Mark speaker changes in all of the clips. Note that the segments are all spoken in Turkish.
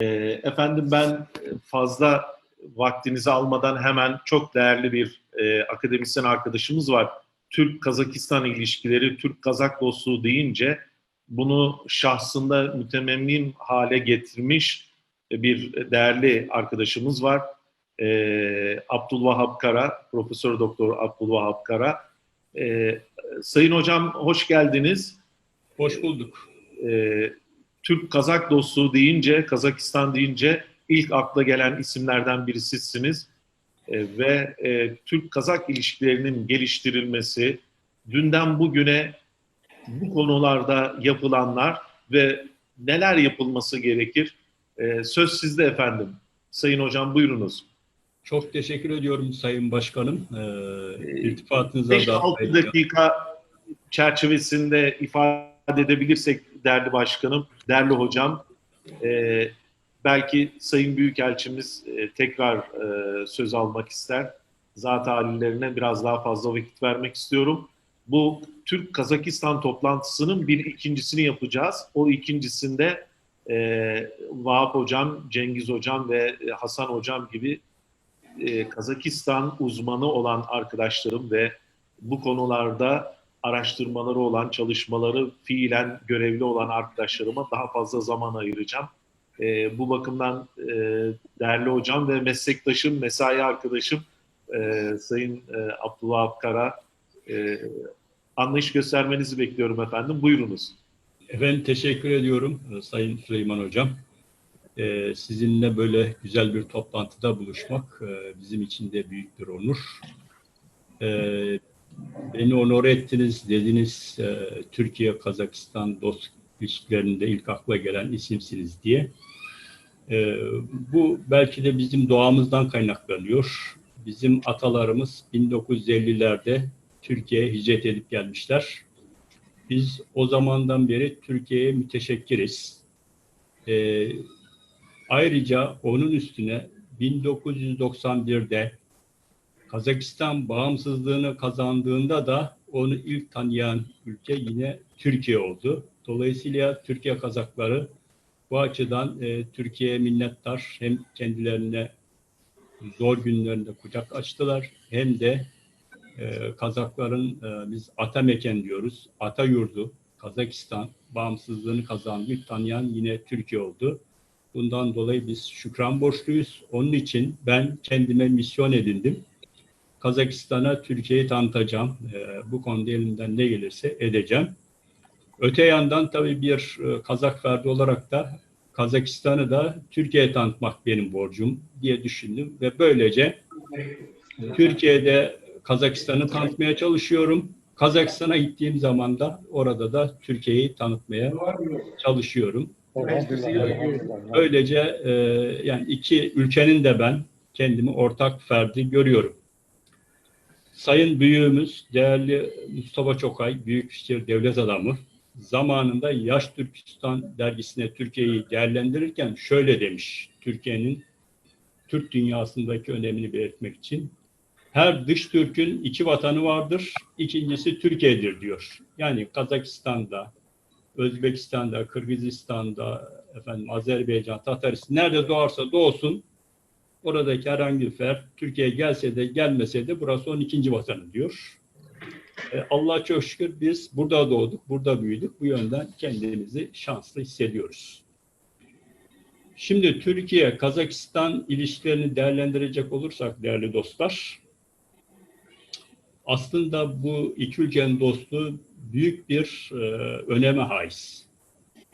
Speaker 1: Ee, efendim ben fazla vaktinizi almadan hemen çok değerli bir e, akademisyen arkadaşımız var. Türk-Kazakistan ilişkileri, Türk-Kazak dostluğu deyince bunu şahsında mütememmim hale getirmiş bir değerli arkadaşımız var. Ee, Abdülvahap Kara, Profesör Doktor Abdülvahap Kara. Ee, Sayın Hocam hoş geldiniz.
Speaker 2: Hoş bulduk.
Speaker 1: Ee, Türk-Kazak dostluğu deyince, Kazakistan deyince ilk akla gelen isimlerden birisisiniz. Ee, ve e, Türk-Kazak ilişkilerinin geliştirilmesi, dünden bugüne bu konularda yapılanlar ve neler yapılması gerekir? Ee, söz sizde efendim. Sayın Hocam buyurunuz.
Speaker 2: Çok teşekkür ediyorum Sayın Başkanım. Ee, iltifatınıza da
Speaker 1: 5-6 dakika çerçevesinde ifade edebilirsek değerli başkanım, değerli hocam, e, belki Sayın Büyükelçimiz e, tekrar e, söz almak ister. Zat halilerine biraz daha fazla vakit vermek istiyorum. Bu Türk-Kazakistan toplantısının bir ikincisini yapacağız. O ikincisinde e, Vahap Hocam, Cengiz Hocam ve Hasan Hocam gibi e, Kazakistan uzmanı olan arkadaşlarım ve bu konularda araştırmaları olan, çalışmaları fiilen görevli olan arkadaşlarıma daha fazla zaman ayıracağım. E, bu bakımdan e, değerli hocam ve meslektaşım, mesai arkadaşım e, Sayın e, Abdullah Kara e, anlayış göstermenizi bekliyorum efendim. Buyurunuz.
Speaker 2: Efendim teşekkür ediyorum e, Sayın Süleyman Hocam. Ee, sizinle böyle güzel bir toplantıda buluşmak e, bizim için de büyük bir onur. Ee, beni onur ettiniz dediniz e, Türkiye-Kazakistan dost ilişkilerinde ilk akla gelen isimsiniz diye. Ee, bu belki de bizim doğamızdan kaynaklanıyor. Bizim atalarımız 1950'lerde Türkiye'ye hicret edip gelmişler. Biz o zamandan beri Türkiye'ye müteşekkiriz. Ee, ayrıca onun üstüne 1991'de Kazakistan bağımsızlığını kazandığında da onu ilk tanıyan ülke yine Türkiye oldu. Dolayısıyla Türkiye Kazakları bu açıdan e, Türkiye'ye minnettar. Hem kendilerine zor günlerinde kucak açtılar hem de e, Kazakların e, biz Atameken diyoruz. Ata yurdu Kazakistan bağımsızlığını kazandı. Tanıyan yine Türkiye oldu. Bundan dolayı biz şükran borçluyuz. Onun için ben kendime misyon edindim. Kazakistan'a Türkiye'yi tanıtacağım. E, bu konuda elimden ne gelirse edeceğim. Öte yandan tabii bir e, Kazak ferdi olarak da Kazakistan'ı da Türkiye'ye tanıtmak benim borcum diye düşündüm ve böylece Türkiye'de Kazakistan'ı tanıtmaya çalışıyorum. Kazakistan'a gittiğim zaman da orada da Türkiye'yi tanıtmaya çalışıyorum. Böylece e, yani iki ülkenin de ben kendimi ortak ferdi görüyorum. Sayın büyüğümüz, değerli Mustafa Çokay, Büyükşehir Devlet Adamı, zamanında Yaş Türkistan dergisine Türkiye'yi değerlendirirken şöyle demiş, Türkiye'nin Türk dünyasındaki önemini belirtmek için. Her dış Türk'ün iki vatanı vardır, ikincisi Türkiye'dir diyor. Yani Kazakistan'da, Özbekistan'da, Kırgızistan'da, efendim Azerbaycan, Tataristan nerede doğarsa doğsun oradaki herhangi bir fer Türkiye'ye gelse de gelmese de burası onun ikinci vatanı diyor. E, Allah'a çok şükür biz burada doğduk, burada büyüdük. Bu yönden kendimizi şanslı hissediyoruz. Şimdi Türkiye-Kazakistan ilişkilerini değerlendirecek olursak değerli dostlar, aslında bu iki ülkenin dostluğu büyük bir e, öneme haiz.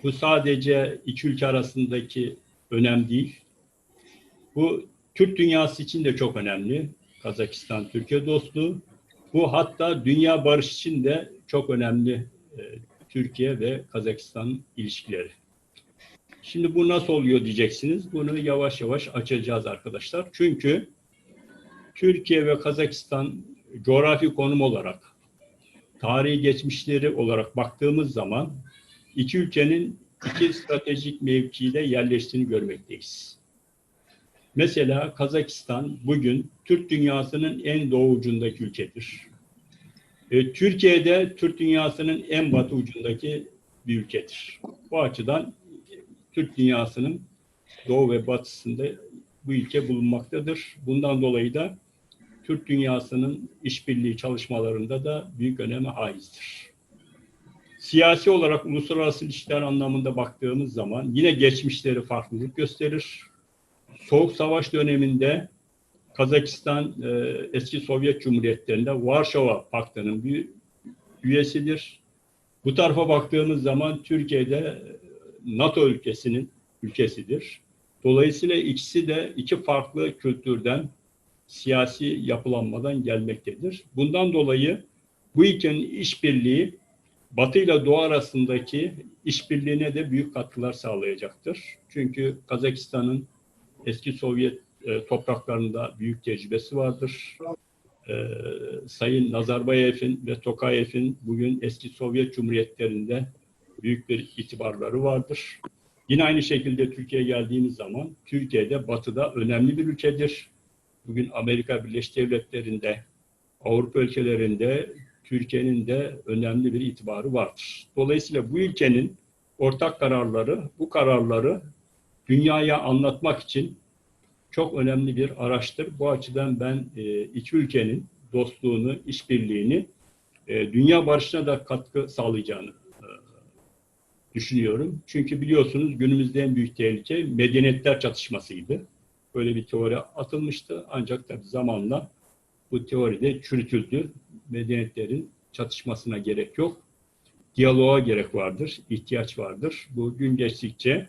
Speaker 2: Bu sadece iki ülke arasındaki önem değil. Bu Türk dünyası için de çok önemli. Kazakistan-Türkiye dostluğu. Bu hatta dünya barış için de çok önemli e, Türkiye ve Kazakistan ilişkileri. Şimdi bu nasıl oluyor diyeceksiniz. Bunu yavaş yavaş açacağız arkadaşlar. Çünkü Türkiye ve Kazakistan coğrafi konum olarak, tarihi geçmişleri olarak baktığımız zaman iki ülkenin iki stratejik mevkide yerleştiğini görmekteyiz. Mesela Kazakistan bugün Türk dünyasının en doğu ucundaki ülkedir. E, Türkiye'de Türk dünyasının en batı ucundaki bir ülkedir. Bu açıdan Türk dünyasının doğu ve batısında bu ülke bulunmaktadır. Bundan dolayı da Türk dünyasının işbirliği çalışmalarında da büyük öneme haizdir. Siyasi olarak uluslararası ilişkiler anlamında baktığımız zaman yine geçmişleri farklılık gösterir. Soğuk Savaş döneminde Kazakistan e, eski Sovyet Cumhuriyetlerinde Varşova Paktı'nın bir üyesidir. Bu tarafa baktığımız zaman Türkiye'de NATO ülkesinin ülkesidir. Dolayısıyla ikisi de iki farklı kültürden, siyasi yapılanmadan gelmektedir. Bundan dolayı bu ülkenin işbirliği Batı ile Doğu arasındaki işbirliğine de büyük katkılar sağlayacaktır. Çünkü Kazakistan'ın eski Sovyet e, topraklarında büyük tecrübesi vardır. E, Sayın Nazarbayev'in ve Tokayev'in bugün eski Sovyet Cumhuriyetlerinde büyük bir itibarları vardır. Yine aynı şekilde Türkiye'ye geldiğimiz zaman Türkiye'de batıda önemli bir ülkedir. Bugün Amerika Birleşik Devletleri'nde, Avrupa ülkelerinde Türkiye'nin de önemli bir itibarı vardır. Dolayısıyla bu ülkenin ortak kararları, bu kararları dünyaya anlatmak için çok önemli bir araçtır. Bu açıdan ben e, iki ülkenin dostluğunu, işbirliğini e, dünya barışına da katkı sağlayacağını e, düşünüyorum. Çünkü biliyorsunuz günümüzde en büyük tehlike medeniyetler çatışmasıydı. Böyle bir teori atılmıştı. Ancak tabii zamanla bu teori de çürütüldü. Medeniyetlerin çatışmasına gerek yok. Diyaloğa gerek vardır, ihtiyaç vardır. Bu gün geçtikçe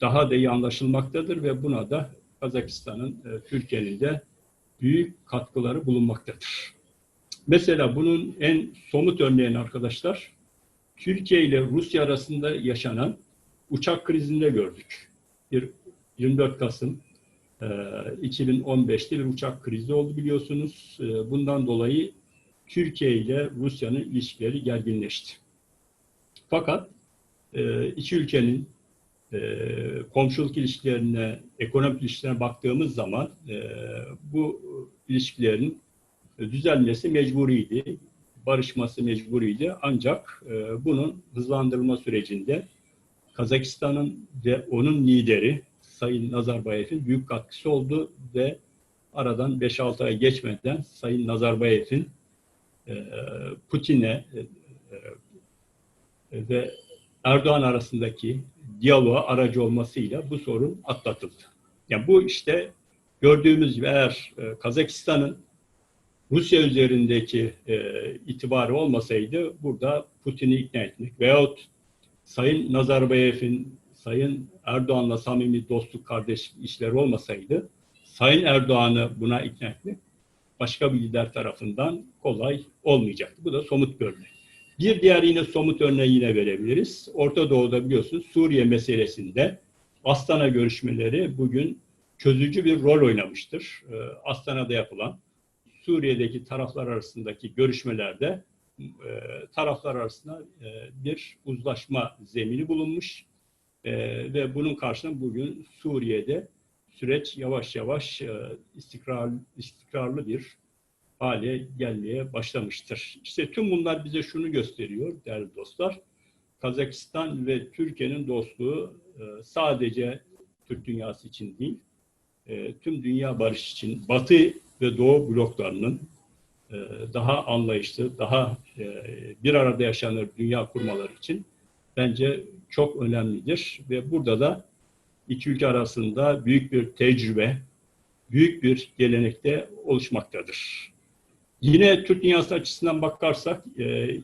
Speaker 2: daha da iyi anlaşılmaktadır ve buna da Kazakistan'ın, e, Türkiye'nin de büyük katkıları bulunmaktadır. Mesela bunun en somut örneğini arkadaşlar, Türkiye ile Rusya arasında yaşanan uçak krizinde gördük. Bir 24 Kasım e, 2015'te bir uçak krizi oldu biliyorsunuz. E, bundan dolayı Türkiye ile Rusya'nın ilişkileri gerginleşti. Fakat e, iki ülkenin e, komşuluk ilişkilerine, ekonomik ilişkilerine baktığımız zaman e, bu ilişkilerin düzelmesi mecburiydi, barışması mecburiydi. Ancak e, bunun hızlandırılma sürecinde Kazakistan'ın ve onun lideri Sayın Nazarbayev'in büyük katkısı oldu ve aradan 5-6 ay geçmeden Sayın Nazarbayev'in e, Putin'e e, e, ve Erdoğan arasındaki diyaloğa aracı olmasıyla bu sorun atlatıldı. Yani bu işte gördüğümüz gibi eğer e, Kazakistan'ın Rusya üzerindeki e, itibarı olmasaydı burada Putin'i ikna etmek veyahut Sayın Nazarbayev'in Sayın Erdoğan'la samimi dostluk kardeş işleri olmasaydı Sayın Erdoğan'ı buna ikna etmek başka bir lider tarafından kolay olmayacaktı. Bu da somut bir örnek. Bir diğer yine somut örneği yine verebiliriz. Orta Doğu'da biliyorsunuz Suriye meselesinde Astana görüşmeleri bugün çözücü bir rol oynamıştır. Ee, Astana'da yapılan Suriye'deki taraflar arasındaki görüşmelerde e, taraflar arasında e, bir uzlaşma zemini bulunmuş e, ve bunun karşılığında bugün Suriye'de süreç yavaş yavaş istikrar, istikrarlı bir hale gelmeye başlamıştır. İşte tüm bunlar bize şunu gösteriyor değerli dostlar. Kazakistan ve Türkiye'nin dostluğu sadece Türk dünyası için değil, tüm dünya barış için Batı ve Doğu bloklarının daha anlayışlı, daha bir arada yaşanır dünya kurmaları için bence çok önemlidir. Ve burada da iki ülke arasında büyük bir tecrübe, büyük bir gelenekte oluşmaktadır. Yine Türk dünyası açısından bakarsak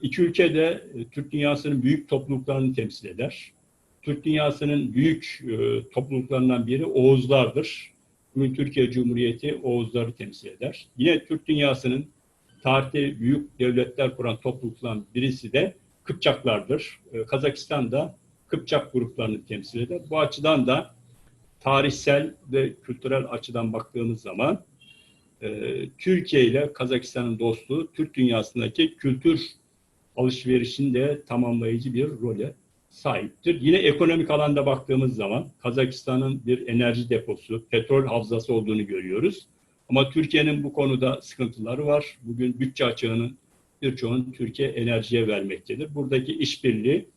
Speaker 2: iki ülke de Türk dünyasının büyük topluluklarını temsil eder. Türk dünyasının büyük topluluklarından biri Oğuzlardır. Bugün Türkiye Cumhuriyeti Oğuzları temsil eder. Yine Türk dünyasının tarihte büyük devletler kuran topluluklardan birisi de Kıpçaklardır. Kazakistan da Kıpçak gruplarını temsil eder. Bu açıdan da tarihsel ve kültürel açıdan baktığımız zaman e, Türkiye ile Kazakistan'ın dostluğu Türk dünyasındaki kültür alışverişinde tamamlayıcı bir role sahiptir. Yine ekonomik alanda baktığımız zaman Kazakistan'ın bir enerji deposu, petrol havzası olduğunu görüyoruz. Ama Türkiye'nin bu konuda sıkıntıları var. Bugün bütçe açığının birçoğunu Türkiye enerjiye vermektedir. Buradaki işbirliği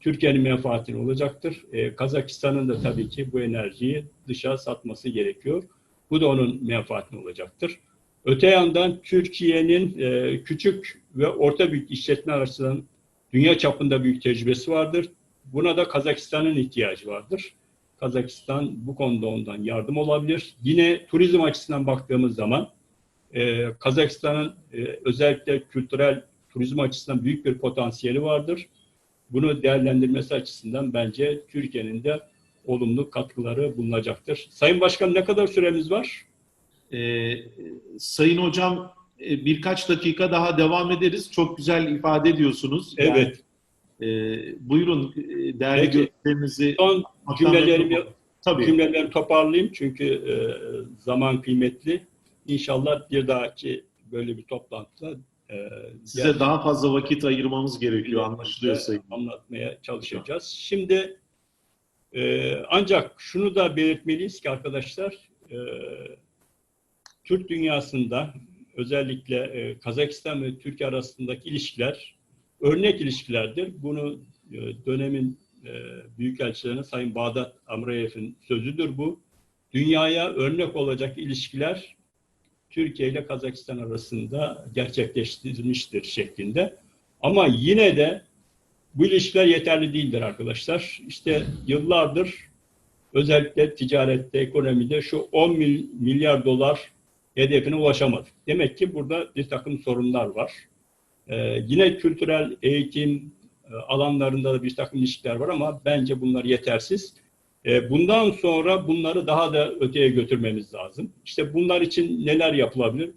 Speaker 2: Türkiye'nin menfaatine olacaktır. E, Kazakistan'ın da tabii ki bu enerjiyi dışa satması gerekiyor. Bu da onun menfaatine olacaktır. Öte yandan Türkiye'nin e, küçük ve orta büyük işletme açısından dünya çapında büyük tecrübesi vardır. Buna da Kazakistan'ın ihtiyacı vardır. Kazakistan bu konuda ondan yardım olabilir. Yine turizm açısından baktığımız zaman e, Kazakistan'ın e, özellikle kültürel turizm açısından büyük bir potansiyeli vardır. Bunu değerlendirmesi açısından bence Türkiye'nin de olumlu katkıları bulunacaktır. Sayın Başkan ne kadar süremiz var?
Speaker 1: Ee, Sayın Hocam e, birkaç dakika daha devam ederiz. Çok güzel ifade ediyorsunuz. Yani,
Speaker 2: Evet.
Speaker 1: e, buyurun e, değerli
Speaker 2: Peki.
Speaker 1: görüşlerinizi
Speaker 2: Son cümlelerimi,
Speaker 1: Tabii.
Speaker 2: cümlelerimi toparlayayım çünkü e, zaman kıymetli. İnşallah bir dahaki böyle bir toplantıda e,
Speaker 1: Size daha fazla vakit ayırmamız gerekiyor anlaşılıyor Sayın.
Speaker 2: anlatmaya çalışacağız. Şimdi e, ancak şunu da belirtmeliyiz ki arkadaşlar e, Türk dünyasında özellikle e, Kazakistan ve Türkiye arasındaki ilişkiler örnek ilişkilerdir. Bunu e, dönemin e, büyükelçilerine Sayın Bağdat Amrayev'in sözüdür bu. Dünyaya örnek olacak ilişkiler Türkiye ile Kazakistan arasında gerçekleştirilmiştir şeklinde. Ama yine de bu ilişkiler yeterli değildir arkadaşlar. İşte yıllardır özellikle ticarette, ekonomide şu 10 mil- milyar dolar hedefine ulaşamadık. Demek ki burada bir takım sorunlar var. Ee, yine kültürel eğitim e, alanlarında da bir takım ilişkiler var ama bence bunlar yetersiz. Ee, bundan sonra bunları daha da öteye götürmemiz lazım. İşte bunlar için neler yapılabilir?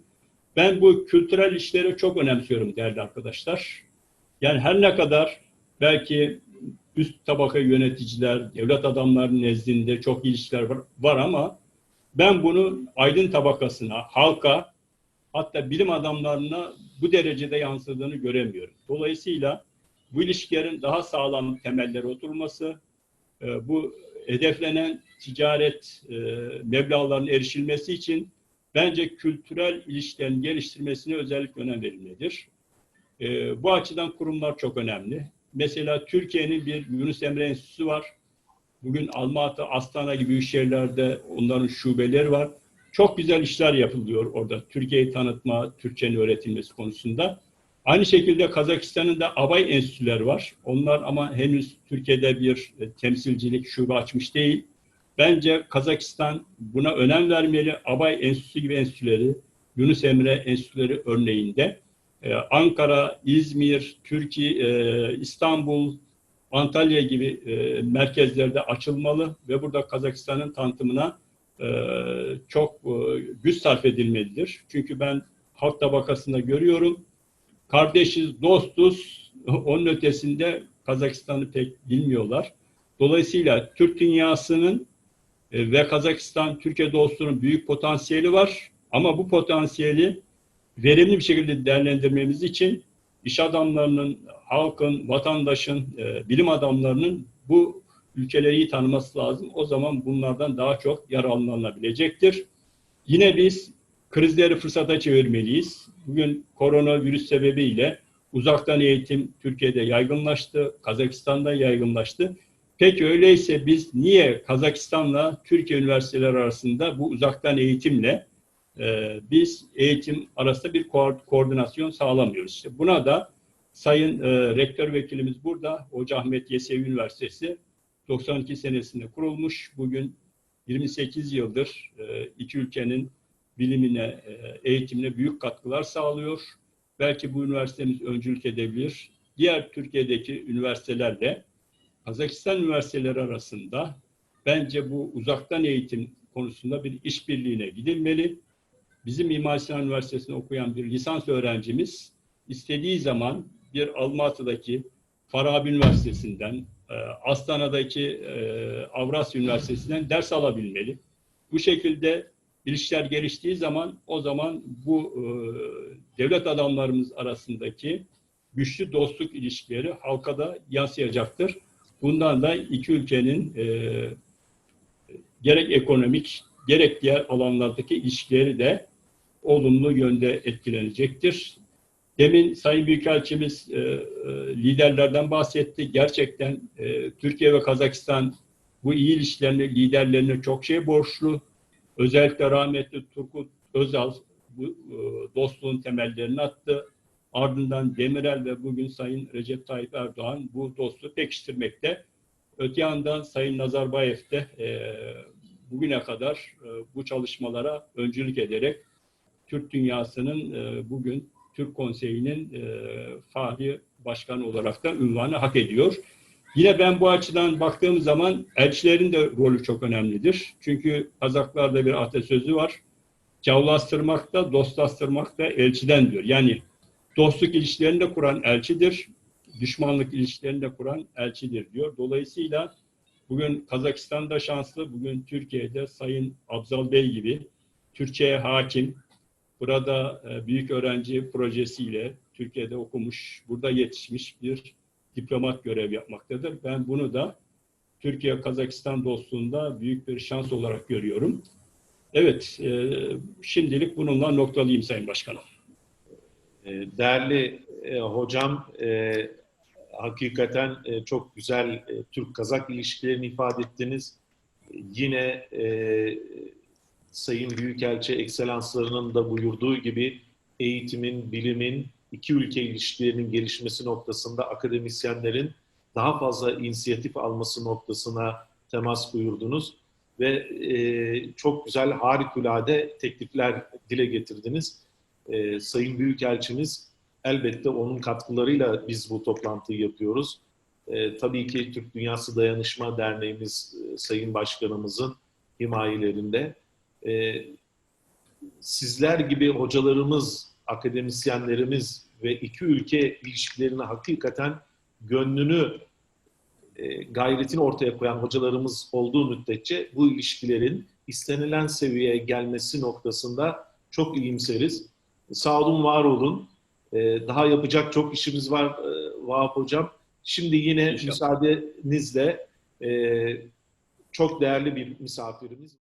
Speaker 2: Ben bu kültürel işleri çok önemsiyorum değerli arkadaşlar. Yani her ne kadar belki üst tabaka yöneticiler, devlet adamlarının nezdinde çok ilişkiler var, var ama ben bunu aydın tabakasına, halka, hatta bilim adamlarına bu derecede yansıdığını göremiyorum. Dolayısıyla bu ilişkilerin daha sağlam temelleri oturması, e, bu hedeflenen ticaret e, meblağlarının erişilmesi için bence kültürel ilişkilerin geliştirmesine özellikle önem verilmelidir. E, bu açıdan kurumlar çok önemli. Mesela Türkiye'nin bir Yunus Emre Enstitüsü var. Bugün Almatı, Astana gibi büyük şehirlerde onların şubeleri var. Çok güzel işler yapılıyor orada. Türkiye'yi tanıtma, Türkçenin öğretilmesi konusunda. Aynı şekilde Kazakistan'ın da Abay Enstitüleri var. Onlar ama henüz Türkiye'de bir e, temsilcilik şube açmış değil. Bence Kazakistan buna önem vermeli. Abay Enstitüsü gibi enstitüleri, Yunus Emre Enstitüleri örneğinde ee, Ankara, İzmir, Türkiye, e, İstanbul, Antalya gibi e, merkezlerde açılmalı ve burada Kazakistan'ın tanıtımına e, çok güç sarf edilmelidir. Çünkü ben halk tabakasında görüyorum. Kardeşiz, dostuz. Onun ötesinde Kazakistan'ı pek bilmiyorlar. Dolayısıyla Türk dünyasının ve Kazakistan, Türkiye dostluğunun büyük potansiyeli var. Ama bu potansiyeli verimli bir şekilde değerlendirmemiz için iş adamlarının, halkın, vatandaşın, e, bilim adamlarının bu ülkeleri iyi tanıması lazım. O zaman bunlardan daha çok yararlanılabilecektir. Yine biz krizleri fırsata çevirmeliyiz. Bugün koronavirüs sebebiyle uzaktan eğitim Türkiye'de yaygınlaştı, Kazakistan'da yaygınlaştı. Peki öyleyse biz niye Kazakistan'la Türkiye üniversiteleri arasında bu uzaktan eğitimle e, biz eğitim arasında bir ko- koordinasyon sağlamıyoruz. İşte buna da Sayın e, Rektör Vekilimiz burada, Hoca Ahmet Yesevi Üniversitesi 92 senesinde kurulmuş. Bugün 28 yıldır e, iki ülkenin bilimine, e, eğitimine büyük katkılar sağlıyor. Belki bu üniversitemiz öncülük edebilir. Diğer Türkiye'deki üniversitelerle Kazakistan üniversiteleri arasında bence bu uzaktan eğitim konusunda bir işbirliğine gidilmeli. Bizim Mimar Sinan Üniversitesi'nde okuyan bir lisans öğrencimiz istediği zaman bir Almatı'daki Farabi Üniversitesi'nden, e, Astana'daki e, Avrasya Üniversitesi'nden ders alabilmeli. Bu şekilde ilişkiler geliştiği zaman o zaman bu e, devlet adamlarımız arasındaki güçlü dostluk ilişkileri halka da yansıyacaktır. Bundan da iki ülkenin gerek ekonomik gerek diğer alanlardaki ilişkileri de olumlu yönde etkilenecektir. Demin Sayın Büyükelçimiz e, e, liderlerden bahsetti. Gerçekten e, Türkiye ve Kazakistan bu iyi ilişkilerine, liderlerine çok şey borçlu. Özellikle rahmetli Turgut Özal bu e, dostluğun temellerini attı. Ardından Demirel ve bugün Sayın Recep Tayyip Erdoğan bu dostluğu pekiştirmekte. Öte yandan Sayın Nazarbayev de e, bugüne kadar e, bu çalışmalara öncülük ederek Türk dünyasının e, bugün Türk Konseyi'nin e, fahri başkanı olarak da ünvanı hak ediyor. Yine ben bu açıdan baktığım zaman elçilerin de rolü çok önemlidir. Çünkü Kazaklarda bir atasözü var. Cavlastırmak da dostlaştırmak da elçiden diyor. Yani dostluk ilişkilerini de kuran elçidir, düşmanlık ilişkilerini de kuran elçidir diyor. Dolayısıyla bugün Kazakistan'da şanslı, bugün Türkiye'de Sayın Abzal Bey gibi Türkçe'ye hakim, burada e, büyük öğrenci projesiyle Türkiye'de okumuş, burada yetişmiş bir diplomat görev yapmaktadır. Ben bunu da Türkiye-Kazakistan dostluğunda büyük bir şans olarak görüyorum. Evet, e, şimdilik bununla noktalayayım Sayın Başkanım.
Speaker 1: E, Değerli hocam, hakikaten çok güzel Türk-Kazak ilişkilerini ifade ettiniz. Yine Sayın Büyükelçi Ekselanslarının da buyurduğu gibi eğitimin, bilimin, iki ülke ilişkilerinin gelişmesi noktasında akademisyenlerin daha fazla inisiyatif alması noktasına temas buyurdunuz ve e, çok güzel, harikulade teklifler dile getirdiniz. E, Sayın Büyükelçimiz elbette onun katkılarıyla biz bu toplantıyı yapıyoruz. E, tabii ki Türk Dünyası Dayanışma Derneğimiz e, Sayın Başkanımızın himayelerinde. E, sizler gibi hocalarımız, akademisyenlerimiz ve iki ülke ilişkilerine hakikaten gönlünü, e, gayretini ortaya koyan hocalarımız olduğu müddetçe bu ilişkilerin istenilen seviyeye gelmesi noktasında çok iyimseriz. Sağ olun, var olun. E, daha yapacak çok işimiz var e, Vahap Hocam. Şimdi yine
Speaker 2: İnşallah.
Speaker 1: müsaadenizle e, çok değerli bir misafirimiz.